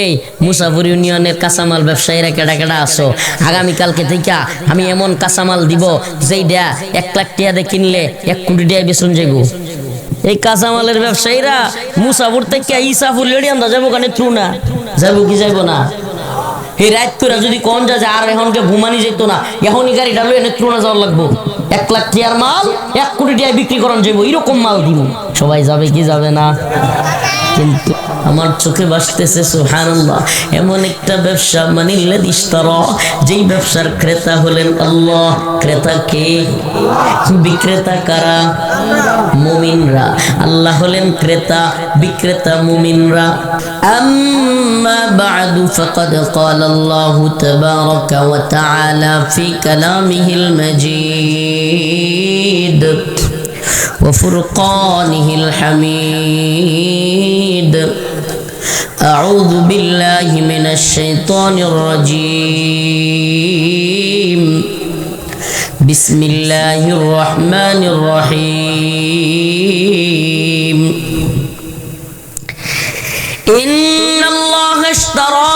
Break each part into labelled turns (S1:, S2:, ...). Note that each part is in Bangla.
S1: এই মুসাফর ইউনিয়নের কাঁচামাল ব্যবসায়ীরা কেডা কেডা আসো আগামীকালকে থেকে আমি এমন কাঁচামাল দিব যেইটা এক লাখ দিয়ে কিনলে এক কোটি টাকা বেচুন যাইব। এই কাঁচামালের ব্যবসায়ীরা মুসাফর থেকে ইসাফুর লেডি আন্দা যাব কানে থ্রু না? যাব কি যাইব না? এই রাত তোরা যদি কন যা আর এখনকে ঘুমানি যেত না এখনই গাড়িটা লয়ে নেত্র না যাওয়ার লাগবো। এক লাখ টিয়ার মাল, এক কোটি টাকা বিক্রি করান যাইব, এরকম মাল দিব। সবাই যাবে কি যাবে না? কিন্তু আমার চোখে বাসতেছে সুহানাল্লাহ এমন একটা ব্যবসা মানিলে দিস্তার যেই ব্যবসার ক্রেতা হলেন আল্লাহ ক্রেতা কে বিক্রেতা কারা মুমিনরা আল্লাহ হলেন ক্রেতা বিক্রেতা মুমিনরা أما بعد فقد قال الله تبارك وتعالى في كلامه المجيد وفرقانه الحميد. أعوذ بالله من الشيطان الرجيم. بسم الله الرحمن الرحيم. إن الله اشترى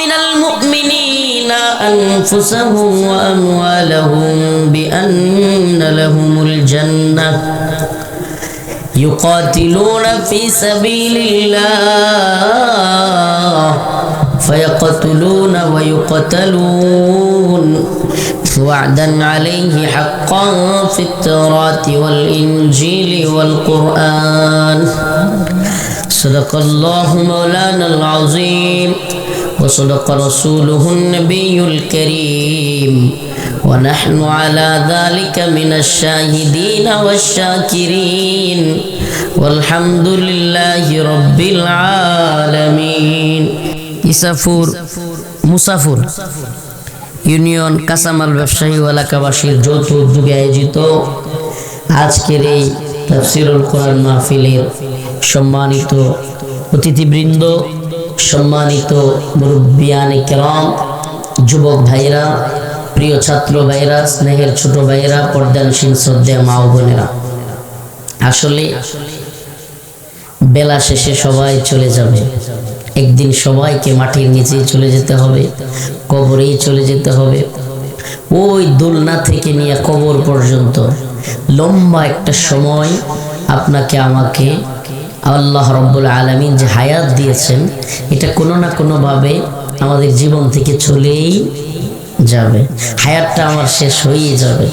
S1: من المؤمنين أنفسهم وأموالهم بأن لهم الجنة. يقاتلون في سبيل الله. فيقتلون ويقتلون. وعدا عليه حقا في التوراة والإنجيل والقرآن. صدق الله مولانا العظيم. وصدق رسوله النبي الكريم ونحن على ذلك من الشاهدين والشاكرين والحمد لله رب العالمين ইসাফুর মুসাফুর ইউনিয়ন কাঁচামাল ব্যবসায়ী ও এলাকাবাসীর যৌথ উদ্যোগে আয়োজিত আজকের এই তাফসিরুল কোরআন মাহফিলের সম্মানিত অতিথিবৃন্দ সম্মানিত মুরব্বিয়ানে কেরাম, যুবক ভাইরা প্রিয় ছাত্র ভাইরা স্নেহের ছোট ভাইরা পর্দানসীন শ্রদ্ধা মা বোনেরা। আসলে বেলা শেষে সবাই চলে যাবে। একদিন সবাইকে মাটির নিচেই চলে যেতে হবে, কবরেই চলে যেতে হবে। ওই দোলনা থেকে নিয়ে কবর পর্যন্ত লম্বা একটা সময় আপনাকে আমাকে আল্লাহ রব্বুল আলমিন যে হায়াত দিয়েছেন, এটা কোনো না কোনোভাবে আমাদের জীবন থেকে চলেই যাবে। হায়াতটা আমার শেষ হয়েই যাবে।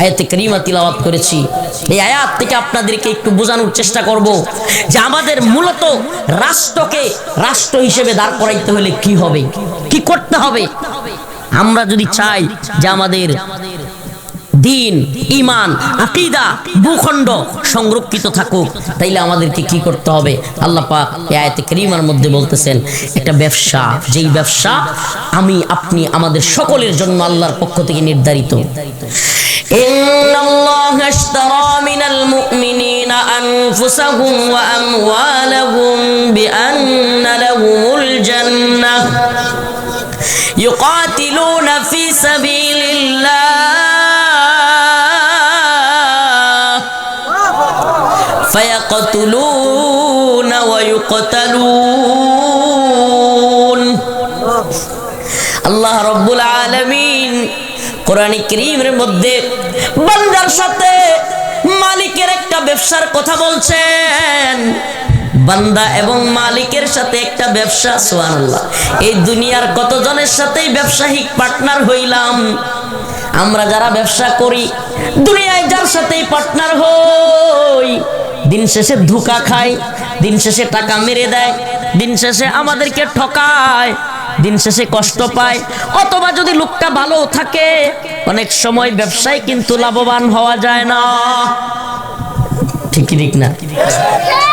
S1: আয়াতে করিমা তিলাওয়াত করেছি। এই আয়াত থেকে আপনাদেরকে একটু বোঝানোর চেষ্টা করব যে আমাদের মূলত রাষ্ট্রকে রাষ্ট্র হিসেবে দাঁড় করাইতে হলে কি হবে, কি করতে হবে? আমরা যদি চাই যে আমাদের দিন ইমান আকিদা ভূখণ্ড সংরক্ষিত থাকুক তাইলে আমাদেরকে কি করতে হবে আল্লাহ পাক এই আয়াতে করিমার মধ্যে বলতেছেন একটা ব্যবসা যেই ব্যবসা আমি আপনি আমাদের সকলের জন্য আল্লাহর পক্ষ থেকে নির্ধারিত إن الله اشترى من المؤمنين أنفسهم وأموالهم بأن لهم الجنة يقاتلون في سبيل الله فيقتلون ويقتلون আল্লাহ রব্বুল আলমিন কোরআন করিমের মধ্যে বান্দার সাথে মালিকের একটা ব্যবসার কথা বলছেন বান্দা এবং মালিকের সাথে একটা ব্যবসা সুবহানাল্লাহ এই দুনিয়ার কতজনের সাথেই ব্যবসায়িক পার্টনার হইলাম আমরা যারা ব্যবসা করি দুনিয়ায় যার সাথেই পার্টনার হই দিন শেষে ধোকা খায়, দিন শেষে টাকা মেরে দেয়, দিন শেষে আমাদেরকে ঠকায়, দিন শেষে কষ্ট পায়। অথবা যদি লোকটা ভালো থাকে, অনেক সময় ব্যবসায় কিন্তু লাভবান হওয়া যায় না। ঠিক ঠিক না?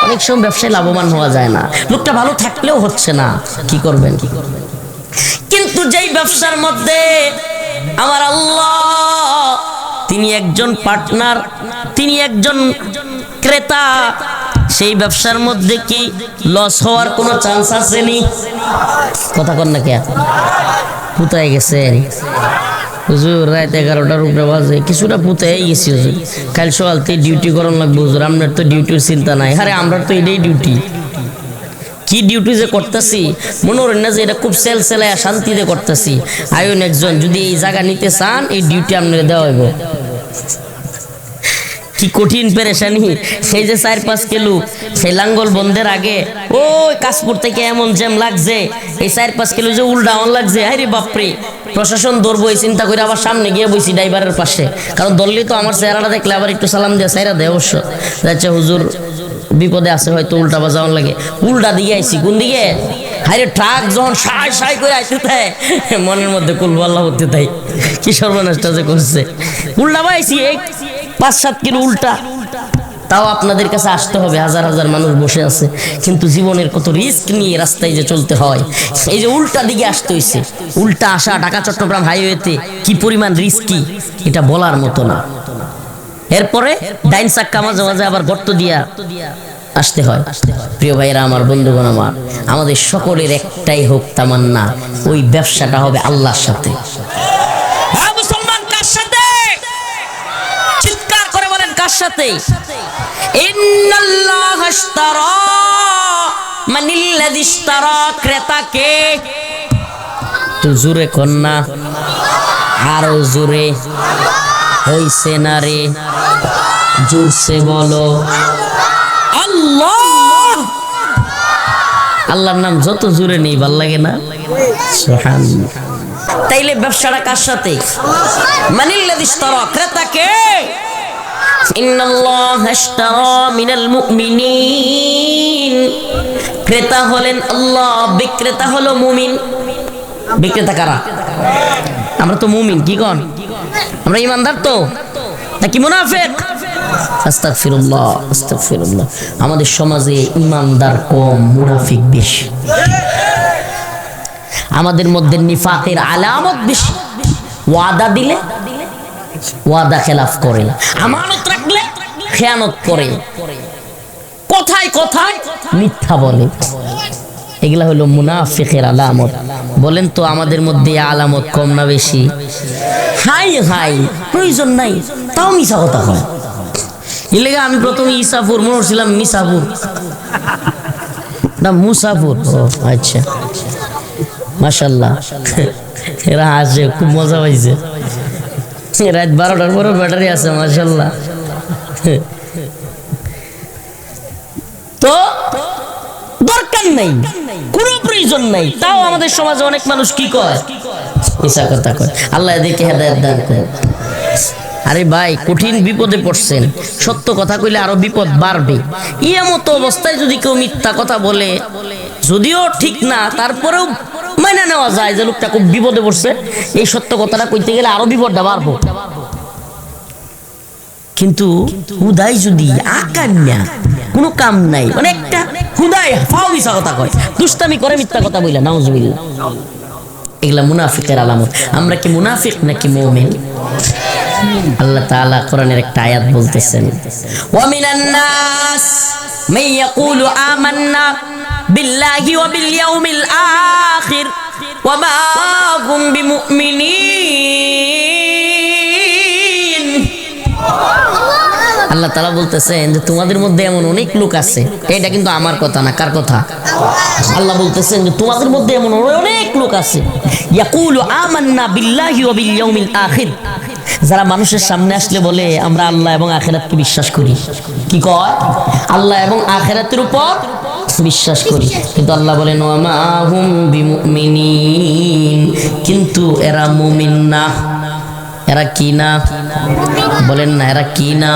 S1: অনেক সময় ব্যবসায় লাভবান হওয়া যায় না। লোকটা ভালো থাকলেও হচ্ছে না। কি করবেন? কি করবেন কিন্তু যেই ব্যবসার মধ্যে আমার আল্লাহ, তিনি একজন পার্টনার তিনি একজন ক্রেতা, সেই ব্যবসার মধ্যে কি লস হওয়ার কোনো চান্স আছে নি কথা কন না কে কোথায় গেছেন হুজুর, রাত এগারোটার উপরে বাজে। কিছুটা পুঁতে গেছি হুজুর। কাল সকালতে ডিউটি করার লাগবে হুজুর। আপনার তো ডিউটির চিন্তা নাই। আরে, আমরা তো এটাই ডিউটি কি ডিউটি যে করতেছি? মনে করেন না যে এটা খুব সেল সেলায় শান্তিতে করতেছি। আয়ন একজন যদি এই জায়গা নিতে চান, এই ডিউটি আপনার দেওয়া হইব। কি কঠিন পেরেশানি? সেই যে চার পাঁচ কিলো, সেই লাঙ্গল বন্ধের আগে, ওই কাশপুর থেকে এমন জ্যাম লাগছে, এই চার পাঁচ কিলো যে উল্টা অন লাগছে আরে বাপরে। প্রশাসন ধরবো এই চিন্তা করে আবার সামনে গিয়ে বইছি ড্রাইভারের পাশে। কারণ দললি তো আমার চেহারাটা দেখলে আবার একটু সালাম দিয়ে, সাইরা দেয় অবশ্য। যাচ্ছে হুজুর, বিপদে আছে হয়তো উল্টা বাজাওয়ান লাগে। উল্টা দিকে আইছি, কোন দিকে? হাইরে ট্রাক যখন সাই সাই করে আইতে থাকে মনের মধ্যে কুলবাল্লা হতে তাই কি সর্বনাশটা যে করছে। উল্টা পাইছি এই পাঁচ সাত কিলো উল্টা। তাও আপনাদের কাছে আসতে হবে, হাজার হাজার মানুষ বসে আছে। কিন্তু জীবনের কত রিস্ক নিয়ে রাস্তায় যে চলতে হয়। এই যে উল্টা দিকে আসতে হয়েছে উল্টা আসা ঢাকা, চট্টগ্রাম হাইওয়েতে কি পরিমাণ রিস্কি এটা বলার মতো না। এরপরে ডাইন চাক্কা মাঝে মাঝে আবার গর্ত দিয়া আসতে হয়। প্রিয় ভাইয়েরা, আমার বন্ধুগণ আমার, আমাদের সকলের একটাই হোক তামান্না, ওই ব্যবসাটা হবে আল্লাহর সাথে হ্যাঁ, মুসলমান কার সাথে চিৎকার করে বলেন কার সাথে ক্রেতাকে তো জোরে কন্যা আরও জোরে হইছে না রে জোরসে বলো আল্লাহ আল্লাহর নাম যত জোরে নেই ভালো লাগে না সুবহানাল্লাহ। তাইলে ব্যবসাটা কার সাথে মানিল্লাযী ইশতারা ক্রেতাকে ক্রেতা হলেন আল্লাহ, বিক্রেতা হলো মুমিন। বিক্রেতা কারা? আমরা তো মুমিন, কি কন? আমরা ইমানদার তো। নাকি মুনাফেক? আমাদের সমাজে ইমানদার কম, মুনাফিক বেশি। আমাদের মধ্যে নিফাকের আলামত বেশি। ওয়াদা দিলে ওয়াদা খেলাফ করে। আমানত রাখলে খেয়ানত করে। কথায় কথায় মিথ্যা বলে। এগুলা হলো মুনাফিকের আলামত। বলেন তো আমাদের মধ্যে আলামত কম না বেশি? হাই হাই প্রয়োজন নাই তাও মিশা কথা হয়। এলেগে আমি প্রথমে ইসাফুর মনে করছিলাম মিসাফুর না মুসাফুর ও আচ্ছা। মাশাল্লাহ এরা হাসে খুব মজা পাইছে। রাত বারোটার পরে ব্যাটারি আছে, মাশাল্লাহ। তো দরকার নেই, কোনো প্রয়োজন নাই। তাও আমাদের সমাজে অনেক মানুষ কি কয়? মিশা কথা কয়। আল্লাহ এদেরকে হেদায়ত দান করে আরে ভাই, কঠিন বিপদে পড়ছেন। সত্য কথা কইলে আরও বিপদ বাড়বে। ইয়ে মতো অবস্থায় যদি কেউ মিথ্যা কথা বলে, যদিও ঠিক না, তারপরেও মাইনা নেওয়া যায় যে লোকটা খুব বিপদে পড়ছে, এই সত্য কথাটা কইতে গেলে আরও বিপদটা বাড়বো কিন্তু হুদাই যদি আকান্যা, কোনো কাম নাই মানে একটা হুদাই ফাও মিশা কথা কয়, দুষ্টামি করে মিথ্যা কথা বইলা, নাউজুবিল্লাহ। এগুলা মুনাফিকের আলামত। আমরা কি মুনাফিক নাকি মুমিন? আল্লাহ তাআলা কোরআনের একটা আয়াত বলতেছেন, ওয়া মিনান নাস ইয়াকুলু আমান্না ইয়াউমিল আখির। ওয়া মা হুম বিমুমিনিন। আল্লাহ তালা বলতেছেন যে তোমাদের মধ্যে এমন অনেক লোক আছে, এটা কিন্তু আমার কথা না, কার কথা? আল্লাহ বলতেছেন যে তোমাদের মধ্যে এমন অনেক লোক আছে, ইয়াকুলু আমান্না বিল্লাহি ওয়া বিল ইয়াউমিল আখির। যারা মানুষের সামনে আসলে বলে, আমরা আল্লাহ এবং আখেরাতকে বিশ্বাস করি। কি কয়? আল্লাহ এবং আখেরাতের উপর বিশ্বাস করি কিন্তু আল্লাহ বলেন ওয়ামা হুম বিমুমিনিন কিন্তু এরা মুমিন না এরা কি না বলেন না এরা কি না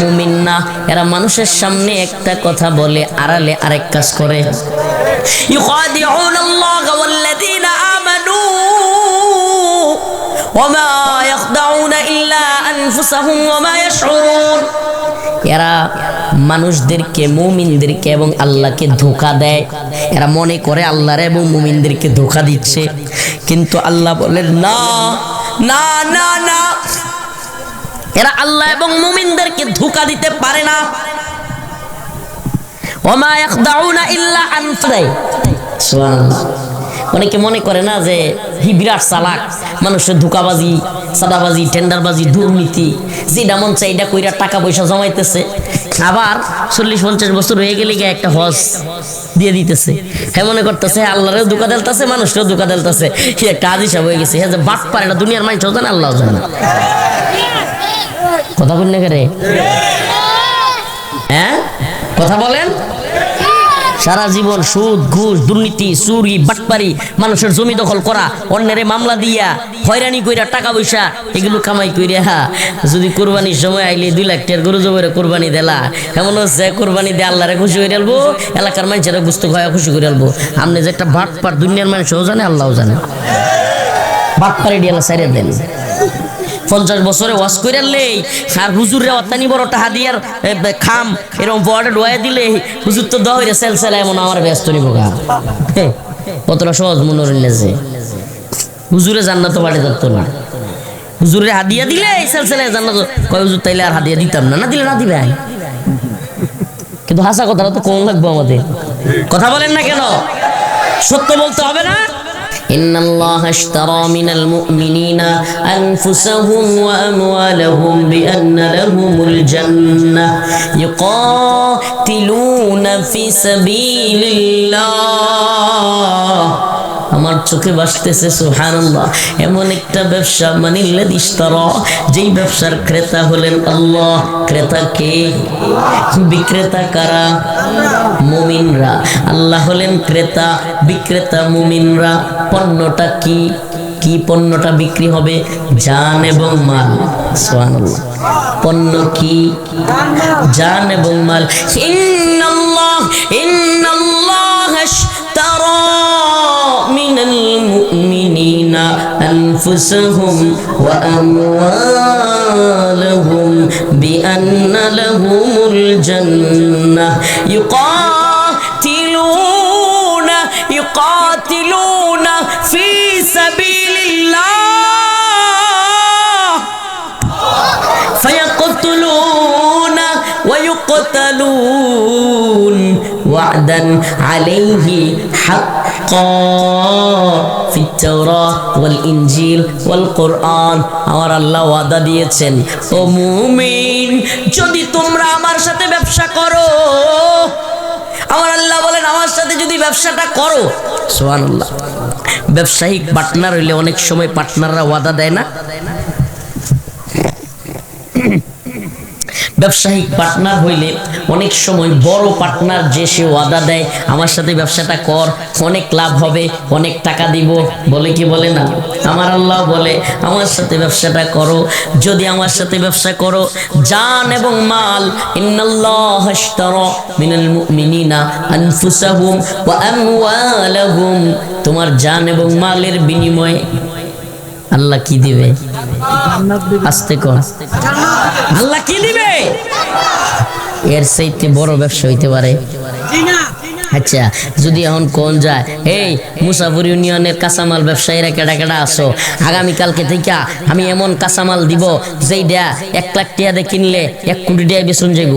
S1: মুমিন না এরা মানুষের সামনে একটা কথা বলে আড়ালে আরেক কাজ করে يخادعون الله والذين آمنوا وما يخدعون إلا أنفسهم وما يشعرون এরা মানুষদেরকে, মুমিনদেরকে এবং আল্লাহকে ধোকা দেয়। এরা মনে করে আল্লাহর এবং মুমিনদেরকে ধোকা দিচ্ছে। কিন্তু আল্লাহ বলেন না না না না। এরা আল্লাহ এবং মুমিনদেরকে ধোকা দিতে পারে না। ওমা ইয়াখদাউনা ইল্লা সুবহানাল্লাহ। অনেকে মনে করে না যে হি বিরাট চালাক মানুষের ধোকাবাজি, সাদাবাজি, টেন্ডারবাজি, দুর্নীতি, যেটা মন চাই এটা কইরা টাকা পয়সা জমাইতেছে। আবার চল্লিশ, পঞ্চাশ বছর হয়ে গেলে গিয়ে একটা হজ দিয়ে দিতেছে। হ্যাঁ মনে করতেছে, আল্লাহরেও দুকা দেলতেছে, মানুষকেও দুকা দেলতেছে। কি একটা আদিসা হয়ে গেছে। হ্যাঁ যে বাট পারে না, দুনিয়ার মানুষ জানে আল্লাহ জানে কথা বললে রে হ্যাঁ? কথা বলেন? সারা জীবন সুদ, ঘুষ, দুর্নীতি, চুরি, বাটপারি, মানুষের জমি দখল করা, অন্যের মামলা দিয়া, হয়রানি কইরা, টাকা পয়সা, এগুলো কামাই কইরা, যদি কোরবানির সময় আইলে দুই লাখ টাকার গরু জবের কোরবানি দেলা, এমন হচ্ছে কোরবানি দিয়ে আল্লাহরে খুশি করে আলবো, এলাকার মানুষের গুস্ত খাওয়া খুশি করে আলবো। আপনি যে একটা বাটপার দুনিয়ার মানুষও জানে, আল্লাহও জানে। বাটপারি দিয়ে সাইরে দেন। পঞ্চাশ বছরে ওয়াশ করে লেই। আর হুজুরে অত্যানি বড় টাহা দিয়ার খাম এরকম বড় ডোয়া দিলে, হুজুর তো দহ হইরে সেল সেল এমন আমার ব্যস্ত নিব গা। কতটা সহজ মনে হইলে যে। হুজুরে জান্নাত বাড়ি যাত না। হুজুরে হাদিয়া দিলে এই সেল সেলে জান্নাত কয়, হুজুর, তাইলে আর হাদিয়া দিতাম না। না দিলে না দিবে। কিন্তু হাসা কথাটা তো কম লাগবো আমাদের। কথা বলেন না কেন? সত্য বলতে হবে না। إن الله اشترى من المؤمنين أنفسهم وأموالهم بأن لهم الجنة يقاتلون في سبيل الله আমার চোখে বাসতেছে সুহানাল্লাহ এমন একটা ব্যবসা মানিল্লে দিস্তর যেই ব্যবসার ক্রেতা হলেন আল্লাহ ক্রেতা কে বিক্রেতা কারা মুমিনরা। আল্লাহ হলেন ক্রেতা, বিক্রেতা মুমিনরা। পণ্যটা কি? কি পণ্যটা বিক্রি হবে? জান এবং মাল। পণ্য কি? জান এবং মাল। ইন্নাল্লাহ ইন্নাল্লাহ আশতারা মিনাল মুমিনিনা আনফুসাহুম ওয়া আমওয়ালাহুম বিআন্না লাহুমুল জান্নাহ। وعدا عليه حقا في التوراة والإنجيل والقرآن আমার আল্লাহ ওয়াদা দিয়েছেন ও মুমিন যদি তোমরা আমার সাথে ব্যবসা করো আমার আল্লাহ বলেন আমার সাথে যদি ব্যবসাটা করো সুবহানাল্লাহ ব্যবসায়িক পার্টনার হইলে অনেক সময় পার্টনাররা ওয়াদা দেয় না ব্যবসায়িক পার্টনার হইলে অনেক সময় বড় পার্টনার যে সে ওয়াদা দেয়, আমার সাথে ব্যবসাটা কর, অনেক লাভ হবে, অনেক টাকা দিব। বলে কি বলে না? আমার আল্লাহ বলে, আমার সাথে ব্যবসাটা করো, যদি আমার সাথে ব্যবসা করো, জান এবং মাল তোমার জান এবং মালের বিনিময়ে আল্লাহ কি দিবে? আস্তে কর। আল্লাহ কি দিবে? এর চাইতে বড় ব্যবসা হইতে পারে। আচ্ছা যদি এখন কোন যায়, এই মুসাফর ইউনিয়নের কাঁচামাল ব্যবসায়ীরা কেডা কেডা আসো আগামীকালকে থেকে আমি এমন কাঁচামাল দিব যেই দেয়া এক লাখ টিয়া দিয়ে কিনলে এক কোটি টাকা বেসন যাইব।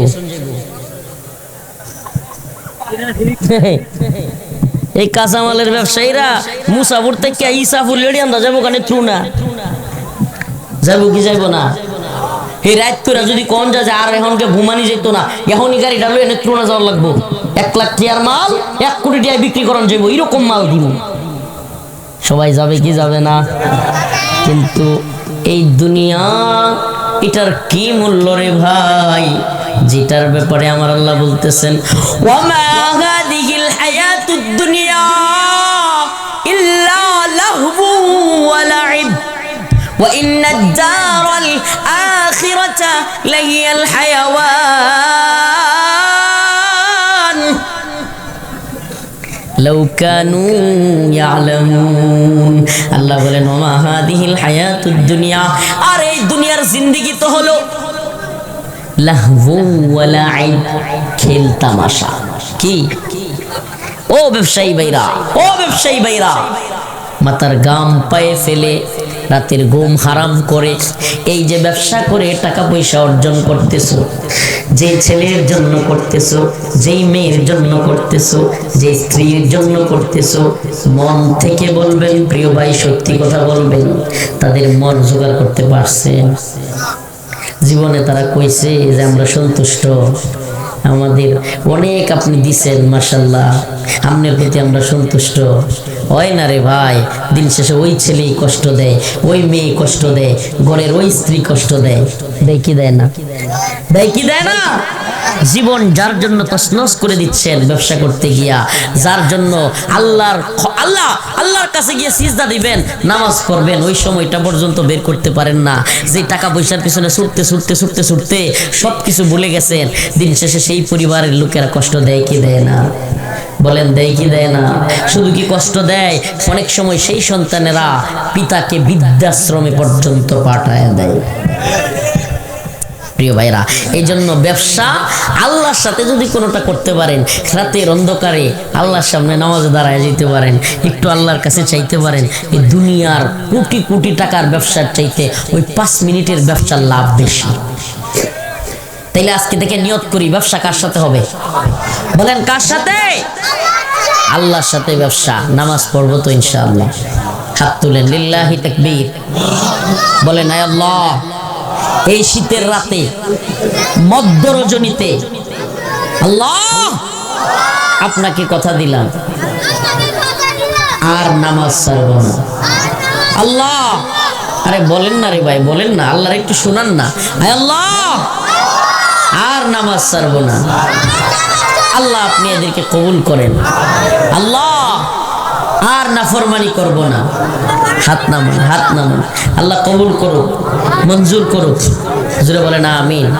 S1: এই কাঁচামালের ব্যবসায়ীরা মুসাফর থেকে ইসাফুর লেডি আন্দা যাব কানে থ্রু না যাব কি যাইবো না? এই যদি কোন যা আর এখনকে যেত না, এখনই গাড়িটা ত্রুনা যাওয়ার লাগবো। এক লাখ টিয়ার মাল, এক কোটি টিয়ায় বিক্রি করান যাইবো এরকম মাল দিব। সবাই যাবে কি যাবে না? কিন্তু এই দুনিয়া, এটার কি মূল্য রে ভাই? যেটার ব্যাপারে আমার আল্লাহ বলতেছেন হাদিহিল হায়াতুদ দুনিয়া ইল্লা লাহবু ওয়া লাইব ওয়া ইন্না দারাল আখিরাতা লাহিয়াল হায়াওয়ান। লাউ কানু ইয়ালামুন। আল্লাহ বলেন, ওমা হাদিহিল হায়াতুদ দুনিয়া আর এই দুনিয়ার জিন্দেগি তো হলো লাহবু ওয়া লাইব খেল কি? ও ব্যবসায়ী ভাইরা, ও ব্যবসায়ী ভাইরা। মাতার গাম পায়ে ফেলে, রাতের ঘুম হারাম করে, এই যে ব্যবসা করে টাকা পয়সা অর্জন করতেছো, যে ছেলের জন্য করতেছো, যেই মেয়ের জন্য করতেছো, যে স্ত্রীর জন্য করতেছো, মন থেকে বলবেন, প্রিয় ভাই, সত্যি কথা বলবেন, তাদের মন জোগাড় করতে পারছেন। জীবনে তারা কইছে যে আমরা সন্তুষ্ট। আমাদের অনেক আপনি দিছেন মাসাল্লাহ আপনার প্রতি আমরা সন্তুষ্ট। হয় না রে ভাই? দিন শেষে ওই ছেলেই কষ্ট দেয়, ওই মেয়ে কষ্ট দেয়, ঘরের ওই স্ত্রী কষ্ট দেয়। দেয় কি দেয় না? দেয় কি দেয় না? জীবন যার জন্য তসনস করে দিচ্ছেন ব্যবসা করতে গিয়া, যার জন্য আল্লাহর আল্লাহ, আল্লাহর কাছে গিয়ে সিজদা দিবেন, নামাজ পড়বেন, ওই সময়টা পর্যন্ত বের করতে পারেন না। যে টাকা পয়সার পিছনে ছুটতে ছুটতে ছুটতে ছুটতে সব কিছু ভুলে গেছেন, দিন শেষে সেই পরিবারের লোকেরা কষ্ট দেয় কি দেয় না? বলেন, দেয় কি দেয় না? শুধু কি কষ্ট দেয়? অনেক সময় সেই সন্তানেরা পিতাকে বৃদ্ধাশ্রমে পর্যন্ত পাঠায় দেয়। প্রিয় ভাইরা এই জন্য ব্যবসা আল্লাহর সাথে যদি কোনোটা করতে পারেন, রাতের অন্ধকারে আল্লাহর সামনে নামাজে দাঁড়ায় যেতে পারেন, একটু আল্লাহর কাছে চাইতে পারেন, এই দুনিয়ার কোটি কোটি টাকার ব্যবসার চাইতে ওই পাঁচ মিনিটের ব্যবসার লাভ বেশি। তাইলে আজকে থেকে নিয়ত করি, ব্যবসা কার সাথে হবে? বলেন, কার সাথে? আল্লাহর সাথে ব্যবসা, নামাজ পড়ব তো ইনশাআল্লাহ। হাত তুলেন, লিল্লাহি তাকবীর। বলেন, আয় আল্লাহ, এই শীতের রাতে মধ্য রজনীতে আল্লাহ, আপনাকে কথা দিলাম, আর নামাজ ছাড়ব না। আল্লাহ, আরে বলেন না রে ভাই, বলেন না, আল্লাহর একটু শোনান না। আয় আল্লাহ আর নামাজ ছাড়বো না। আল্লাহ আপনি এদেরকে কবুল করেন। আল্লাহ আর নাফরমানি করব না। হাত নামান হাত নামান। আল্লাহ কবুল করুক, মঞ্জুর করুক। জুড়ে বলেন, আমিন।